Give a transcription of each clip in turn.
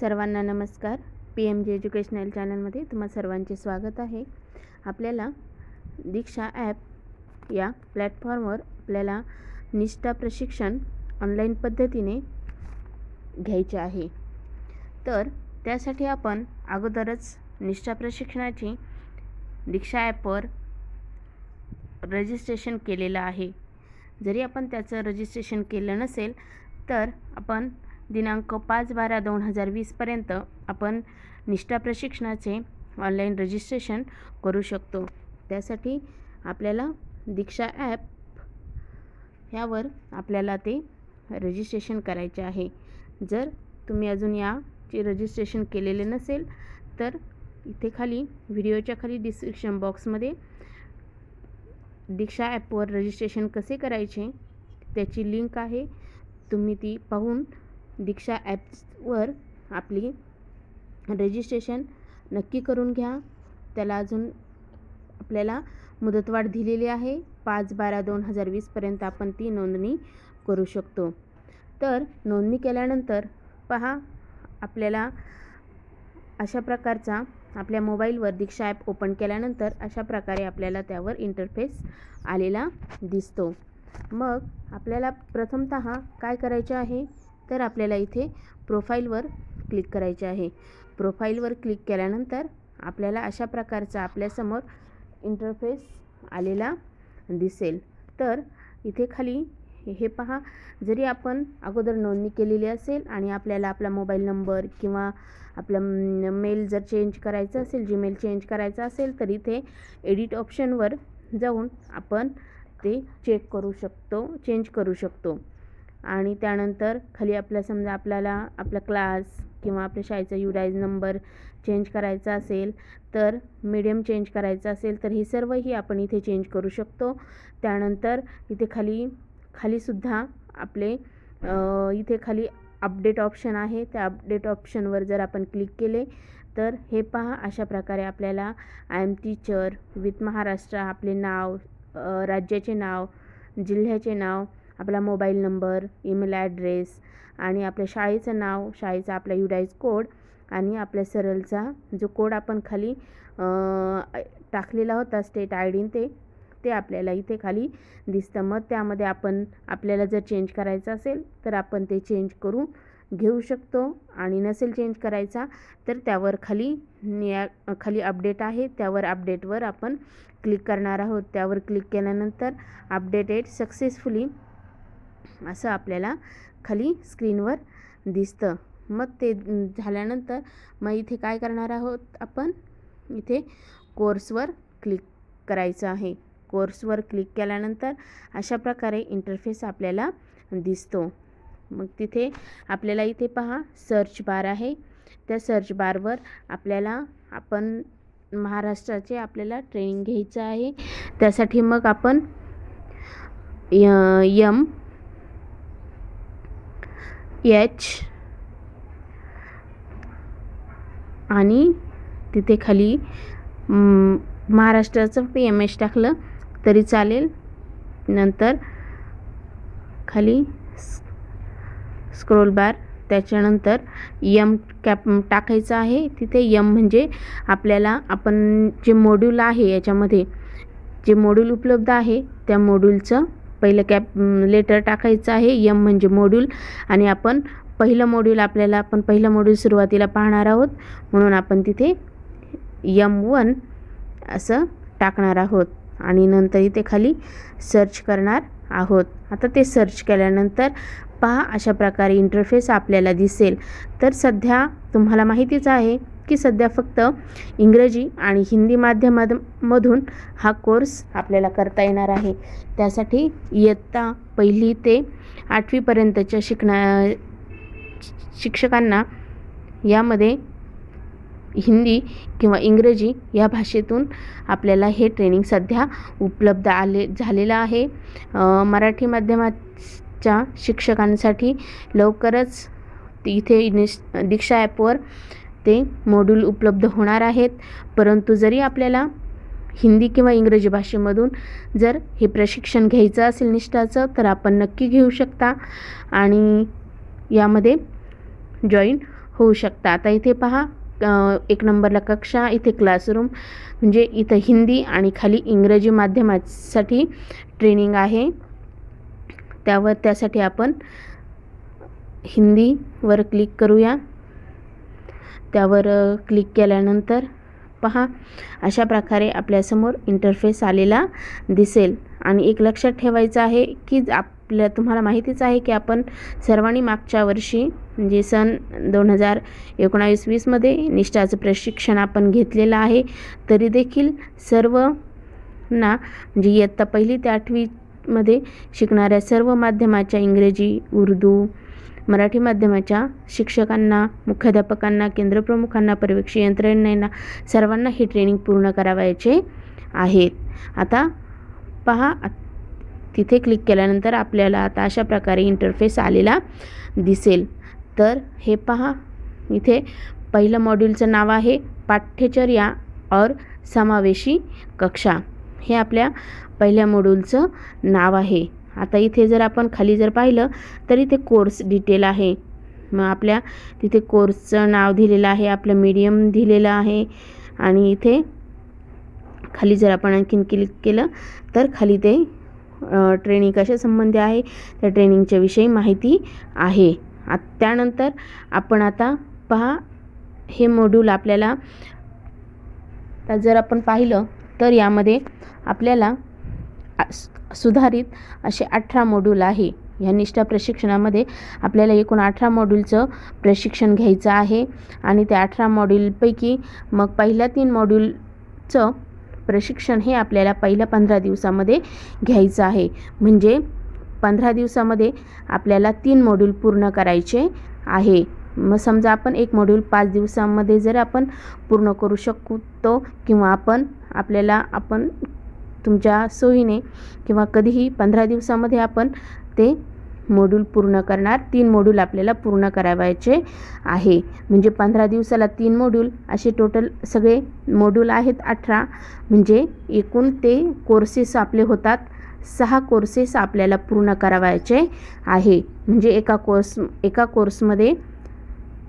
सर्वांना नमस्कार. P M G educational चॅनलमध्ये तुम्हा सर्वांचे स्वागत आहे. आपल्याला दीक्षा ॲप या प्लॅटफॉर्मवर आपल्याला निष्ठा प्रशिक्षण ऑनलाईन पद्धतीने घ्यायचे आहे. तर त्यासाठी आपण अगोदरच निष्ठा प्रशिक्षणाची दीक्षा ॲपवर रजिस्ट्रेशन केलेलं आहे. जरी आपण त्याचं रजिस्ट्रेशन केलं नसेल तर आपण दिनांक पाच बारा दोन हजार वीसपर्यंत आपण निष्ठा प्रशिक्षणाचे ऑनलाईन रजिस्ट्रेशन करू शकतो. त्यासाठी आपल्याला दीक्षा ॲप ह्यावर आपल्याला ते रजिस्ट्रेशन करायचे आहे. जर तुम्ही अजून याचे रजिस्ट्रेशन केलेले नसेल तर इथे खाली व्हिडिओच्या खाली डिस्क्रिप्शन बॉक्समध्ये दीक्षा ॲपवर रजिस्ट्रेशन कसे करायचे त्याची लिंक आहे. तुम्ही ती पाहून दीक्षा ॲप्सवर आपली रजिस्ट्रेशन नक्की करून घ्या. त्याला अजून आपल्याला मुदतवाढ दिलेली आहे. पाच बारा दोन हजार वीसपर्यंत आपण ती नोंदणी करू शकतो. तर नोंदणी केल्यानंतर पहा आपल्याला अशा प्रकारचा आपल्या मोबाईलवर दीक्षा ॲप ओपन केल्यानंतर अशा प्रकारे आपल्याला त्यावर इंटरफेस आलेला दिसतो. मग आपल्याला प्रथमत काय करायचे आहे? तर आपल्याला इथे प्रोफाईलवर क्लिक करायचे आहे. प्रोफाईलवर क्लिक केल्यानंतर आपल्याला अशा प्रकारचा आपल्यासमोर इंटरफेस आलेला दिसेल. तर इथे खाली हे पहा जरी आपण अगोदर नोंदणी केलेली असेल आणि आपल्याला आपला मोबाईल नंबर किंवा आपला मेल जर चेंज करायचं असेल जीमेल चेंज करायचा असेल तर इथे एडिट ऑप्शनवर जाऊन आपण ते चेक करू शकतो चेंज करू शकतो. आणि त्यानंतर खाली आपल्या समजा आपल्याला आपला क्लास किंवा आपल्या शाळेचा युडाईज नंबर चेंज करायचा असेल तर मीडियम चेंज करायचं असेल तर हे सर्वही आपण इथे चेंज करू शकतो. त्यानंतर इथे खाली खालीसुद्धा आपले इथे खाली अपडेट ऑप्शन आहे. त्या अपडेट ऑप्शनवर जर आपण क्लिक केले तर हे पहा अशा प्रकारे आपल्याला I am teacher with Maharashtra आपले नाव राज्याचे नाव जिल्ह्याचे नाव आपला मोबाईल नंबर ईमेल ॲड्रेस आणि आपल्या शाळेचं नाव शाळेचा आपला युडाईज कोड आणि आपल्या सरलचा जो कोड आपण खाली टाकलेला होता स्टेट आय डीन ते ते आपल्याला इथे खाली दिसतं. मग त्यामध्ये आपण आपल्याला जर चेंज करायचं असेल तर आपण ते चेंज करू घेऊ शकतो आणि नसेल चेंज करायचा तर त्यावर खाली निया खाली अपडेट आहे. त्यावर अपडेटवर आपण क्लिक करणार आहोत. त्यावर क्लिक केल्यानंतर अपडेटेड सक्सेसफुली असं आपल्याला खाली स्क्रीनवर दिसतं. मग ते झाल्यानंतर मग इथे काय करणार आहोत आपण? इथे कोर्सवर क्लिक करायचं आहे. कोर्सवर क्लिक केल्यानंतर अशा प्रकारे इंटरफेस आपल्याला दिसतो. मग तिथे आपल्याला इथे पहा सर्च बार आहे. त्या सर्च बारवर आपल्याला आपण महाराष्ट्राचे आपल्याला ट्रेनिंग घ्यायचं आहे. त्यासाठी मग आपण यम एच आणि तिथे खाली महाराष्ट्राचं एम एच टाकलं तरी चालेल. नंतर खाली स्क्रोल बार त्याच्यानंतर यम कॅप टाकायचं आहे. तिथे यम म्हणजे आपल्याला आपण जे मॉड्यूल आहे याच्यामध्ये जे मॉड्यूल उपलब्ध आहे त्या मॉड्यूलचं पहिलं कॅप लेटर टाकायचं आहे. यम म्हणजे मॉड्यूल आणि आपण पहिलं मॉड्यूल आपल्याला आपण पहिलं मॉड्यूल सुरुवातीला पाहणार आहोत. म्हणून आपण तिथे यम वन असं टाकणार आहोत. आणि नंतर इथे खाली सर्च करणार आहोत. आता ते सर्च केल्यानंतर पहा अशा प्रकारे इंटरफेस आपल्याला दिसेल. तर सध्या तुम्हाला माहितीच आहे की सध्या फक्त इंग्रजी आणि हिंदी माध्यमामधून हा कोर्स आपल्याला करता येणार आहे. त्यासाठी इयत्ता पहिली ते आठवीपर्यंतच्या शिकणा शिक्षकांना यामध्ये हिंदी किंवा इंग्रजी या भाषेतून आपल्याला हे ट्रेनिंग सध्या उपलब्ध आले झालेलं आहे. मराठी माध्यमाच्या शिक्षकांसाठी लवकरच इथे निश दीक्षा ॲपवर ते मॉड्यूल उपलब्ध होणार आहेत. परंतु जरी आपल्याला हिंदी किंवा इंग्रजी भाषेमधून जर हे प्रशिक्षण घ्यायचं असेल निष्ठाचं तर आपण नक्की घेऊ शकता आणि यामध्ये जॉईन होऊ शकता. आता इथे पहा एक नंबरला कक्षा इथे क्लासरूम म्हणजे इथं हिंदी आणि खाली इंग्रजी माध्यमासाठी ट्रेनिंग आहे. त्यावर त्यासाठी आपण हिंदीवर क्लिक करूया. त्यावर क्लिक केल्यानंतर पहा अशा प्रकारे आपल्यासमोर इंटरफेस आलेला दिसेल. आणि एक लक्षात ठेवायचं आहे की आपल्या तुम्हाला माहितीच आहे की आपण सर्वांनी मागच्या वर्षी म्हणजे सन दोन हजार एकोणावीस वीसमध्ये निष्ठाचं प्रशिक्षण आपण घेतलेलं आहे तरी देखील सर्व ना म्हणजे इयत्ता पहिली ते आठवीमध्ये शिकणाऱ्या सर्व माध्यमाच्या इंग्रजी उर्दू मराठी माध्यमाच्या शिक्षकांना मुख्याध्यापकांना केंद्रप्रमुखांना पर्यवेक्षी यंत्रणेंना सर्वांना ही ट्रेनिंग पूर्ण करावायचे आहेत. आता पहा तिथे क्लिक केल्यानंतर आपल्याला आता अशा प्रकारे इंटरफेस आलेला दिसेल. तर हे पहा इथे पहिलं मॉड्यूलचं नाव आहे पाठ्यचर्या और समावेशी कक्षा. हे आपल्या पहिल्या मॉड्यूलचं नाव आहे. आता इथे जर आपण खाली जर पाहिलं तर इथे कोर्स डिटेल आहे. मग आपल्या तिथे कोर्सचं नाव दिलेलं आहे आपलं मीडियम दिलेलं आहे. आणि इथे खाली जर आपण आणखीन क्लिक केलं तर खाली ते ट्रेनिंग कशा संबंधी आहे त्या ट्रेनिंगच्या विषयी माहिती आहे. आ त्यानंतर आपण आता पहा हे मॉड्यूल आपल्याला जर आपण पाहिलं तर यामध्ये आपल्याला सुधारित असे अठरा मॉड्यूल आहे. ह्या निष्ठा प्रशिक्षणामध्ये आपल्याला एकूण अठरा मॉड्यूलचं प्रशिक्षण घ्यायचं आहे आणि त्या अठरा मॉड्यूलपैकी मग पहिल्या तीन मॉड्यूलचं प्रशिक्षण हे आपल्याला पहिल्या पंधरा दिवसामध्ये घ्यायचं आहे. म्हणजे पंधरा दिवसामध्ये आपल्याला तीन मॉड्यूल पूर्ण करायचे आहे. मग समजा आपण एक मॉड्यूल पाच दिवसामध्ये जर आपण पूर्ण करू शकतो किंवा आपण आपल्याला आपण तुमच्या सोयीने किंवा कधीही पंधरा दिवसामध्ये आपण ते मॉड्यूल पूर्ण करणार. तीन मॉड्यूल आपल्याला पूर्ण करावायचे आहे. म्हणजे पंधरा दिवसाला तीन मॉड्यूल असे टोटल सगळे मॉड्यूल आहेत अठरा. म्हणजे एकूण ते कोर्सेस आपले होतात. सहा कोर्सेस आपल्याला पूर्ण करावायचे आहे. म्हणजे एका कोर्स एका कोर्समध्ये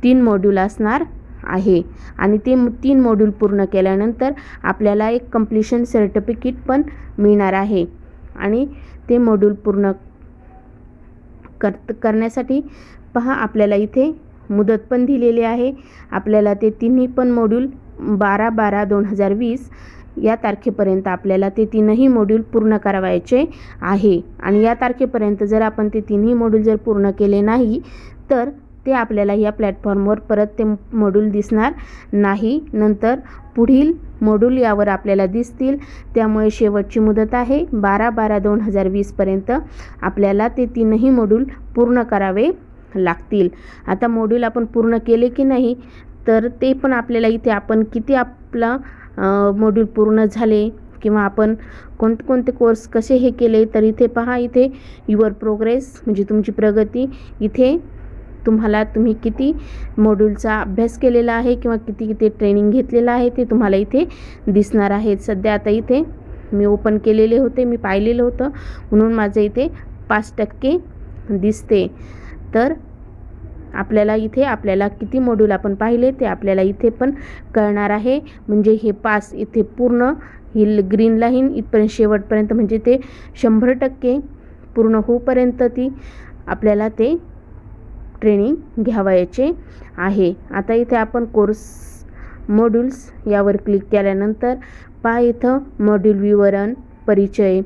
तीन मॉड्यूल असणार. आहे. आणि ते तीन मॉड्यूल पूर्ण केल्यानंतर आपल्याला एक कम्प्लिशन सर्टिफिकेट पण मिळणार आहे. आणि ते मॉड्यूल पूर्ण कर करण्यासाठी पहा आपल्याला इथे मुदत पण दिलेली आहे. आपल्याला ते तिन्ही पण मॉड्यूल बारा बारा दोन हजार वीस या तारखेपर्यंत आपल्याला ते तीनही मॉड्यूल पूर्ण करावायचे आहे. आणि या तारखेपर्यंत जर आपण ते तिन्ही मॉड्यूल जर पूर्ण केले नाही तर ते आपल्याला या प्लॅटफॉर्मवर परत ते मॉड्यूल दिसणार नाही. नंतर पुढील मॉड्यूल यावर आपल्याला दिसतील. त्यामुळे शेवटची मुदत आहे. बारा बारा दोन हजार वीसपर्यंत आपल्याला ते तीनही मॉड्यूल पूर्ण करावे लागतील. आता मॉड्यूल आपण पूर्ण केले की नाही तर ते पण आपल्याला इथे आपण किती आपला मॉड्यूल पूर्ण झाले किंवा आपण कोणते कोर्स कसे हे केले तर इथे पहा इथे युअर प्रोग्रेस म्हणजे तुमची प्रगती इथे तुम्हाला तुम्ही किती मॉड्यूलचा अभ्यास केलेला आहे किंवा किती किती ट्रेनिंग घेतलेलं आहे ते तुम्हाला इथे दिसणार आहे सध्या आता इथे मी ओपन केलेले होते मी पाहिलेलं होतं. म्हणून माझं इथे पाच टक्के दिसते. तर आपल्याला इथे आपल्याला किती मॉड्यूल आपण पाहिले ते आपल्याला इथे पण कळणार आहे. म्हणजे हे पास इथे पूर्ण ही ग्रीन लाईन इथपर्यंत शेवटपर्यंत म्हणजे ते शंभर टक्के पूर्ण होऊपर्यंत ती आपल्याला ते ट्रेनिंग घ्यावायचे आहे. आता इथे आपण कोर्स मॉड्यूल्स यावर क्लिक केल्यानंतर पहा इथं मॉड्यूल विवरण परिचय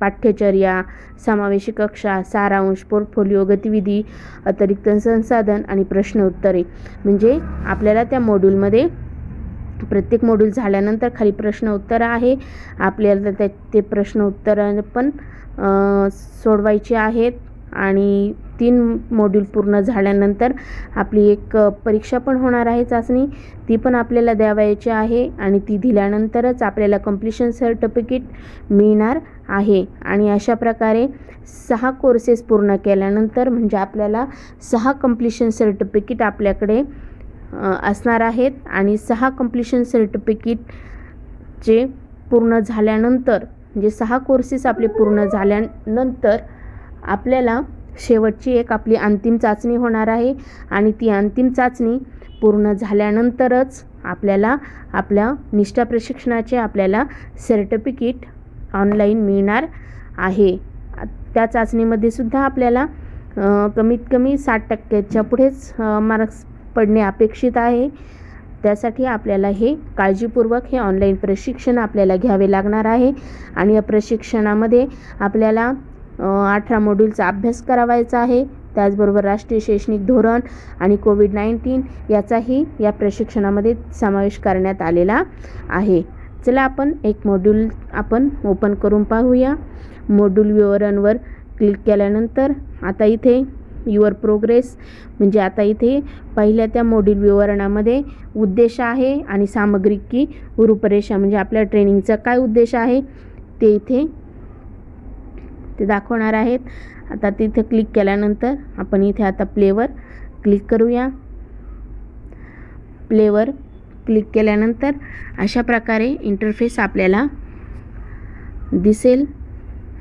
पाठ्यचर्या समावेश कक्षा सारांश पोर्टफोलिओ गतिविधी अतिरिक्त संसाधन आणि प्रश्न उत्तरे. म्हणजे आपल्याला त्या मॉड्यूलमध्ये प्रत्येक मॉड्यूल झाल्यानंतर खाली प्रश्न उत्तर आहे. आपल्याला त्या ते प्रश्न उत्तर पण सोडवायचे आहेत आणि तीन मॉड्यूल पूर्ण झाल्यानंतर आपली एक परीक्षा पण होणार आहे चाचणी. ती पण आपल्याला द्यावायची आहे आणि ती दिल्यानंतरच आपल्याला कम्प्लिशन सर्टिफिकेट मिळणार आहे. आणि अशा प्रकारे सहा कोर्सेस पूर्ण केल्यानंतर म्हणजे आपल्याला सहा कम्प्लिशन सर्टिफिकेट आपल्याकडे असणार आहेत. आणि सहा कम्प्लिशन सर्टिफिकेटचे पूर्ण झाल्यानंतर म्हणजे सहा कोर्सेस आपले पूर्ण झाल्यानंतर आपल्याला शेवटची एक आपली अंतिम चाचणी होणार आहे आणि ती अंतिम चाचणी पूर्ण झाल्यानंतरच आपल्याला आपल्या निष्ठा प्रशिक्षणाचे आपल्याला सर्टिफिकेट ऑनलाईन मिळणार आहे. त्या चाचणीमध्ये सुद्धा आपल्याला कमीत कमी साठ टक्क्याच्या पुढेच मार्क्स पडणे अपेक्षित आहे. त्यासाठी आपल्याला हे काळजीपूर्वक हे ऑनलाईन प्रशिक्षण आपल्याला घ्यावे लागणार आहे. आणि या प्रशिक्षणामध्ये आपल्याला अठरा मॉड्यूलचा अभ्यास करावायचा आहे. त्याचबरोबर राष्ट्रीय शैक्षणिक धोरण आणि कोविड नाईन्टीन याचाही या प्रशिक्षणामध्ये समावेश करण्यात आलेला आहे. चला आपण एक मॉड्यूल आपण ओपन करून पाहूया. मॉड्यूल विवरणवर क्लिक केल्यानंतर आता इथे युअर प्रोग्रेस म्हणजे आता इथे पहिल्या त्या मॉड्यूल विवरणामध्ये उद्देश आहे आणि सामग्री की रूपरेषा म्हणजे आपल्या ट्रेनिंगचा काय उद्देश आहे ते इथे ते दाखवणार आहेत. आता तिथे क्लिक केल्यानंतर आपण इथे आता प्लेवर क्लिक करूया. प्लेवर क्लिक केल्यानंतर अशा प्रकारे इंटरफेस आपल्याला दिसेल.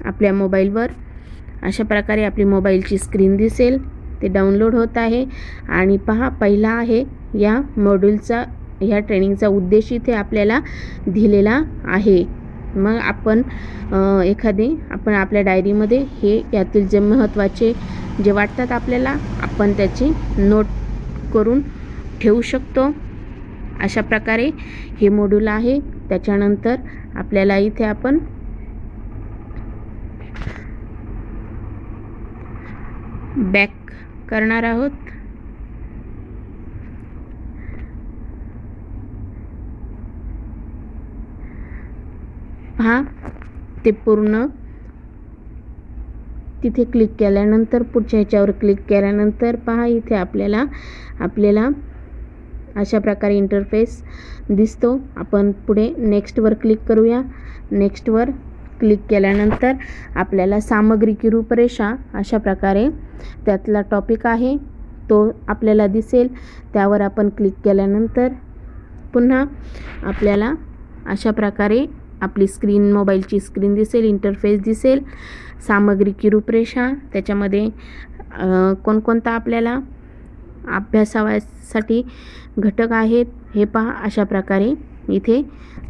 आपल्या मोबाईलवर अशा प्रकारे आपली मोबाईलची स्क्रीन दिसेल. ते डाउनलोड होत आहे. आणि पहा पहिला आहे या मॉड्यूलचा ह्या ट्रेनिंगचा उद्देश इथे आपल्याला दिलेला आहे. मग आपण एखादी आपण आपल्या डायरीमध्ये हे यातील जे महत्त्वाचे जे वाटतात आपल्याला आपण त्याची नोट करून ठेवू शकतो. अशा प्रकारे हे मॉड्यूल आहे. त्याच्यानंतर आपल्याला इथे आपण बॅक करणार आहोत. पहा ते पूर्ण तिथे क्लिक केल्यानंतर पुढच्या ह्याच्यावर क्लिक केल्यानंतर पहा इथे आपल्याला आपल्याला अशा प्रकारे इंटरफेस दिसतो. आपण पुढे नेक्स्टवर क्लिक करूया. नेक्स्टवर क्लिक केल्यानंतर आपल्याला सामग्री की रूपरेषा अशा प्रकारे त्यातला टॉपिक आहे तो आपल्याला दिसेल. त्यावर आपण क्लिक केल्यानंतर पुन्हा आपल्याला अशा प्रकारे आपली स्क्रीन मोबाईलची स्क्रीन दिसेल इंटरफेस दिसेल सामग्री की रूपरेषा त्याच्यामध्ये कोणकोणता आपल्याला अभ्यासासाठी घटक आहेत हे पहा अशा प्रकारे इथे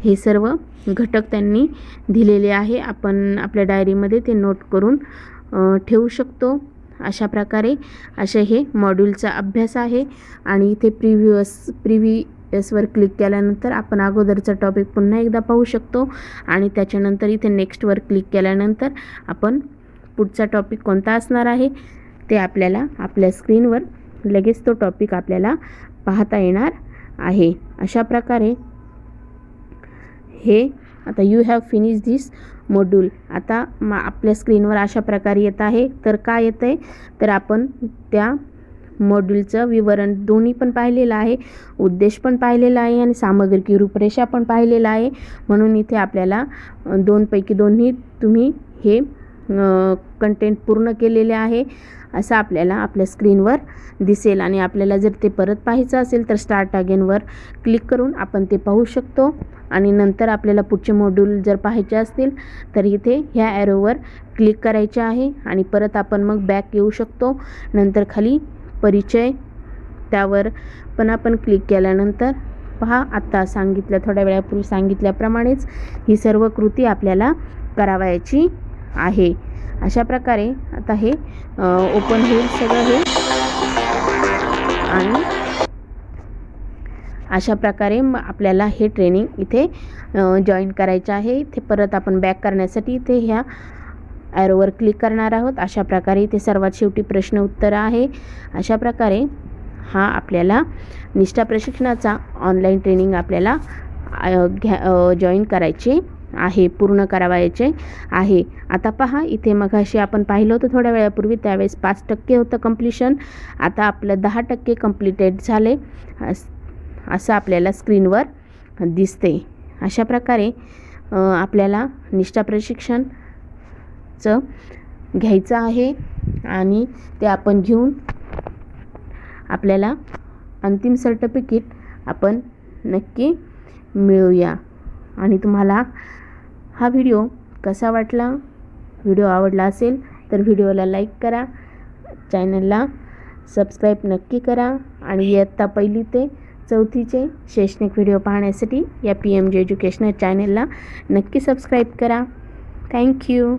हे सर्व घटक त्यांनी दिलेले आहे. आपण आपल्या डायरीमध्ये ते नोट करून ठेवू शकतो. अशा प्रकारे असे हे मॉड्यूलचा अभ्यास आहे. आणि इथे प्रिव्ह्यूअस प्रिव्हियसवर क्लिक केल्यानंतर आपण अगोदरचा टॉपिक पुन्हा एकदा पाहू शकतो. आणि त्याच्यानंतर इथे नेक्स्टवर क्लिक केल्यानंतर आपण पुढचा टॉपिक कोणता असणार आहे? ते आपल्याला आपल्या स्क्रीनवर लगेच तो टॉपिक आपल्याला पाहता येणार आहे. अशा प्रकारे हे आता you have finish this module आता मा आपल्या स्क्रीनवर अशा प्रकारे येत आहे. तर काय येतं आहे तर आपण त्या मॉड्यूलचं विवरण दोन्ही पण पाहिलेलं आहे उद्देश पण पाहिलेला आहे आणि सामग्री की रूपरेषा पण पाहिलेला आहे. म्हणून इथे आपल्याला दोनपैकी दोन्ही तुम्ही हे कंटेंट पूर्ण केलेले आहे असं आपल्याला आपल्या स्क्रीनवर दिसेल. आणि आपल्याला जर ते परत पाहायचं असेल तर स्टार्ट अगेनवर क्लिक करून आपण ते पाहू शकतो. आणि नंतर आपल्याला पुढचे मॉड्यूल जर पाहायचे असतील तर इथे ह्या ॲरोवर क्लिक करायचे आहे. आणि परत आपण मग बॅक येऊ शकतो. नंतर खाली परिचय. त्यावर पण आपण क्लिक केल्यानंतर पहा आत्ता सांगितलं थोड्या वेळापूर्वी सांगितल्याप्रमाणेच ही सर्व कृती आपल्याला करावयाची आहे. अशा प्रकारे आता हे ओपन होईल सगळं हे. आणि अशा प्रकारे मग आपल्याला हे ट्रेनिंग इथे जॉईन करायचं आहे. इथे परत आपण बॅक करण्यासाठी इथे ह्या ॲरोवर क्लिक करणार आहोत. अशा प्रकारे इथे सर्वात शेवटी प्रश्न उत्तर आहे. अशा प्रकारे हा आपल्याला निष्ठा प्रशिक्षणाचा ऑनलाईन ट्रेनिंग आपल्याला घ्या जॉईन करायचे आहे पूर्ण करावायचे आहे. आता पहा इथे मगाशी आपण पाहिलं होतं थोड्या वेळापूर्वी त्यावेळेस पाच टक्के होतं कम्प्लिशन आता आपलं दहा टक्के कम्प्लिटेड झाले. अस- असं आपल्याला स्क्रीनवर दिसते. अशा प्रकारे आपल्याला निष्ठा प्रशिक्षण चं घ्यायचं आहे आणि ते आपण घेऊन आपल्याला अंतिम सर्टिफिकेट आपण नक्की मिळवूया आणि तुम्हाला हा व्हिडिओ कसा वाटला? व्हिडिओ आवडला असेल तर व्हिडिओला लाईक करा. चॅनलला सबस्क्राईब नक्की करा. आणि इयत्ता पहिली ते चौथीचे शैक्षणिक व्हिडिओ पाहण्यासाठी या पी एम जे एज्युकेशनल चॅनलला नक्की सबस्क्राईब करा. थँक्यू